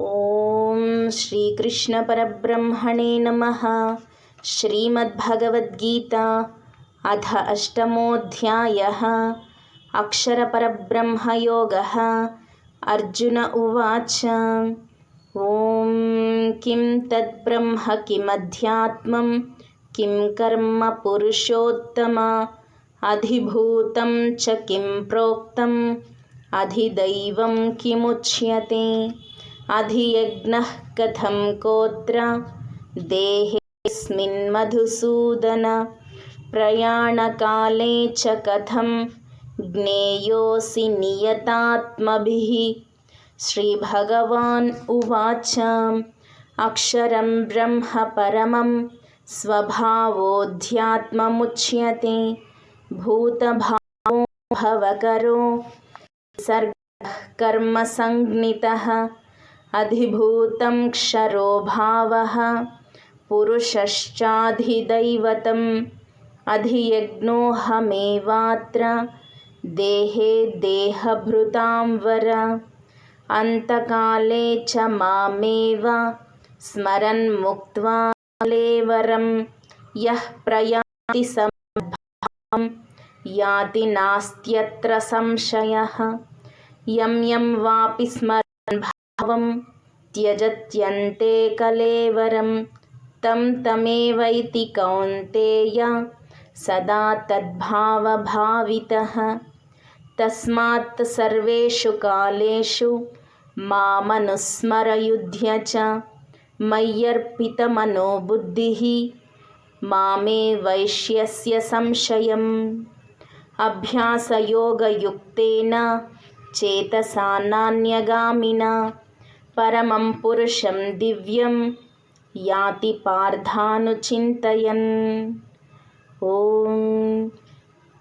ఓం శ్రీకృష్ణ పరబ్రహ్మణే నమ. శ్రీమద్భగవద్గీత అథ అష్టమోధ్యాయ. అక్షరపరబ్రహ్మయోగ అర్జున ఉవాచ. ఓం కిం తద్బ్రహ్మ కిమధ్యాత్మం కిం కర్మ పురుషోత్తమ అధిభూతం చ కిం ప్రోక్తం అధిదైవం కిముచ్యతే. अधियज्ञः कथं कोत्र? देहेऽस्मिन् मधुसूदन। प्रयाणकाले च कथं? ज्ञेयोऽसि नियतात्मभिः। श्रीभगवान् उवाच। अक्षरं ब्रह्म परमं स्वभावोऽध्यात्ममुच्यते भूतभावो भवकरो। सर्गः कर्मसञ्ज्ञितः अधिभूतं क्षरो भावः पुरुषश्चाधिदैवतम् अधियज्ञोऽहमेवात्र देहे देहभृतां वर। अन्तकाले च मामेव स्मरन्मुक्त्वा कलेवरं यः प्रयाति याति नास्त्यत्र संशयः। यं यं वापि स्मरन् भावं त्यजत्यन्ते कलेवरं तं तमेवैति कौन्तेय सदा तद्भावभावितः। तस्मात् सर्वेषु कालेषु मामनुस्मरयुध्य च मय्यर्पितमनो बुद्धिः मामे वैश्यस्य संशयम्। अभ्यासयोगयुक्तेन चेतसा नान्यगामिना परमं पुरुषं दिव्यं याति पार्थानुचिन्तयन्। ॐ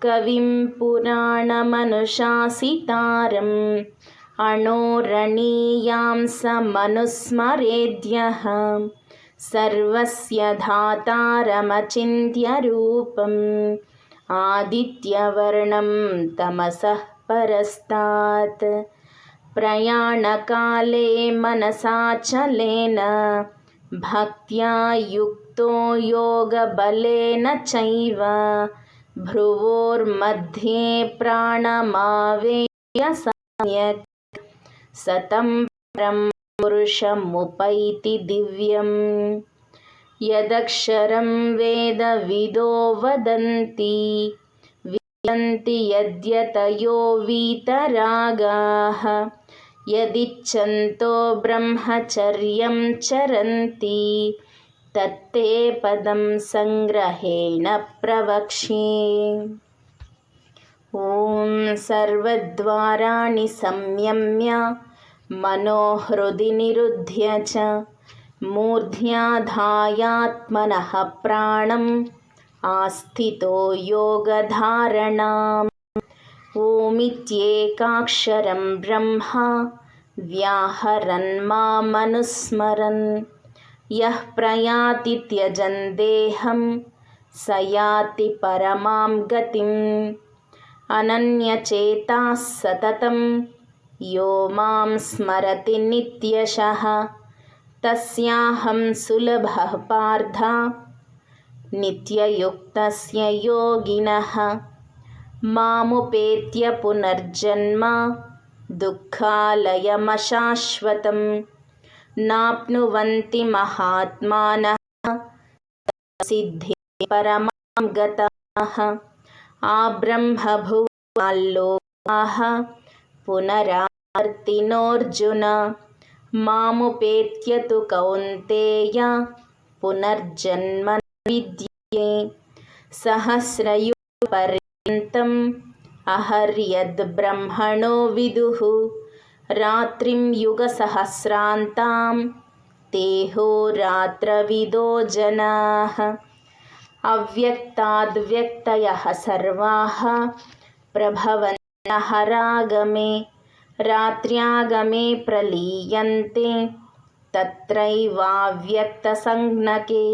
कविं पुराणमनुशासितारम् अणोरणीयां समनुस्मरेद्यः सर्वस्य धातारमचिन्त्यरूपम् आदित्यवर्णं तमसः परस्तात् प्रयाणकाले मनसाचलेन भक्त्या युक्तो योगबलेन चैव। भ्रुवोर्मध्ये प्राणमावेय सम्यक्। सतं परं पुरुषमुपैति दिव्यम्। यदक्षरं वेदविदो वदन्ति। विदन्ति यद्यतयो वीतरागाः यदिच्छन्तो ब्रह्मचर्यं चरन्ति तत्ते पदं सङ्ग्रहेण प्रवक्ष्ये ॐ सर्वद्वाराणि संयम्य मनोहृदि निरुध्य च मूर्ध्याधायात्मनः प्राणम् आस्थितो योगधारणाम् ओमित्येकाक्षरं ब्रह्म व्याहरन् मामनुस्मरन्। यः प्रयाति त्यजन् देहं स याति परमां गतिम्। अनन्यचेताः सततं यो मां स्मरति नित्यशः। तस्याहं सुलभः पार्थ नित्ययुक्तस्य योगिनः మాముపేత్య పునర్జన్మ దుఃఖాలయమశాశ్వతం. నాప్నువంతి మహాత్మాన సిద్ధి పరమాం గతాః. ఆబ్రహ్మభువాల్లోకాः పునరావర్తినోర్జున మాముపేత్య తు కౌంతేయ పునర్జన్మ విద్యే. సహస్రయు పరి सहस्रयुगपर्यन्तम् अहर्यद्ब्रह्मणो विदुः रात्रिं युगसहस्रान्तां तेहोरात्रविदो जनाः अव्यक्ताद्व्यक्तयः सर्वाः प्रभवन्तः रागमे रात्र्यागमे प्रलीयन्ते तत्रैवाव्यक्तसंज्ञके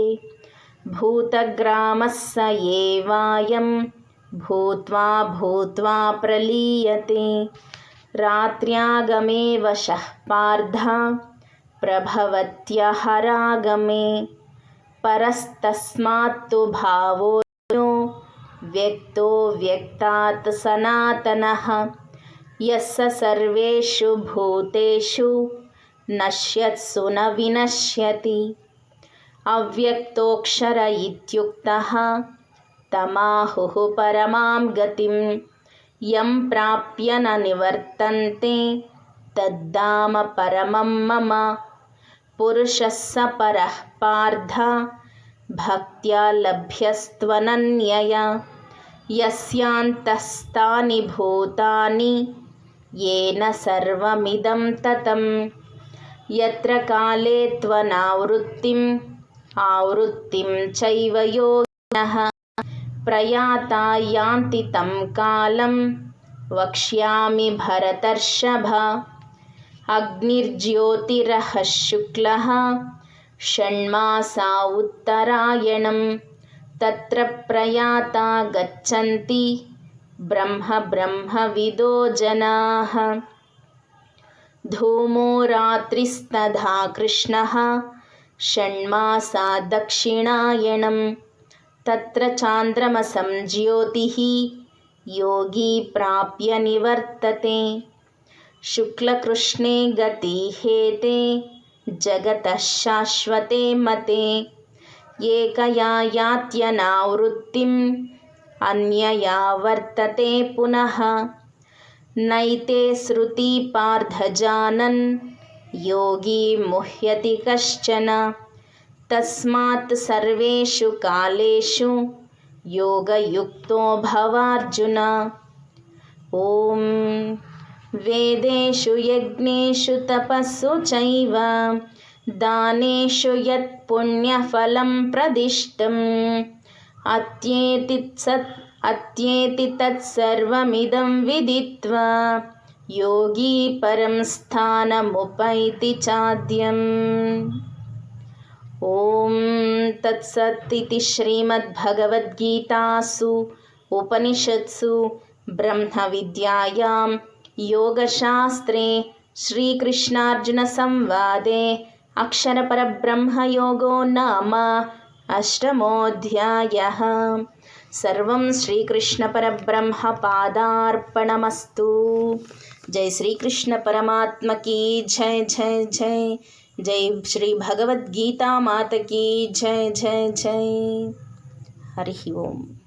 भूतग्रामः स एवायं भूत्वा भूत्वा प्रलीयते। रात्र्यागमे वशः पार्थ, प्रभवत्यहरागमे। परस्तस्मात्तु भावो व्यक्तो व्यक्तात् सनातनः। यः स सर्वेषु भूतेषु नश्यत्सु न विनश्यति। अव्यक्तोऽक्षर इत्युक्तः తమాహుః పరమాం గతిం యం ప్రాప్య న నివర్తంతే తద్దామ పరమం మమ పురుషస్స పరః పార్థ భక్త్యా లభ్యస్త్వనన్యయ యస్యాంతస్థాని భూతాని ఏన సర్వమిదం తతం యత్ర కాలే త్వనావృత్తిం ఆవృత్తిం చైవ యోగినః प्रयाता यान्ति तं कालं वक्ष्यामि भरतर्षभ। अग्निर्ज्योतिरः शुक्लः षण्मासा उत्तरायणं तत्र प्रयाता गच्छन्ति ब्रह्म ब्रह्मविदो जनाः। धूमो रात्रिस्तथा कृष्णः षण्मासा తత్ర చాంద్రమసం జ్యోతి యోగి ప్రాప్య నివర్తతే. శుక్లకృష్ణే గతి హేతే జగత శాశ్వతే మతే. ఏకయా యాత్యనావృత్తిం అన్యయా వర్తతే పునః. నైతే శృతి పార్థజానన్ యోగి ముహ్యతి కశ్చన. तस्मात् सर्वेषु कालेषु योगयुक्तो भवार्जुन। ॐ वेदेषु यज्ञेषु तपस्सु चैव दानेषु यत् पुण्यफलं प्रदिष्टम्। अत्येतित्सत् अत्येति तत्सर्वमिदं विदित्वा योगी परं स्थानमुपैति चाद्यम् ఓం తత్సత్తి శ్రీమద్భగవద్గీతాసు ఉపనిషత్సు బ్రహ్మ విద్యాయాం యోగశాస్త్రే శ్రీకృష్ణార్జున సంవాదే అక్షరపరబ్రహ్మయోగో నామ అష్టమోధ్యాయ. సర్వం శ్రీకృష్ణ పాదార్పణమస్తు జై శ్రీకృష్ణ పరమాత్మకి జై జై జై. जय श्री भगवद्गीता मात की जय जय जय। हरि ओम।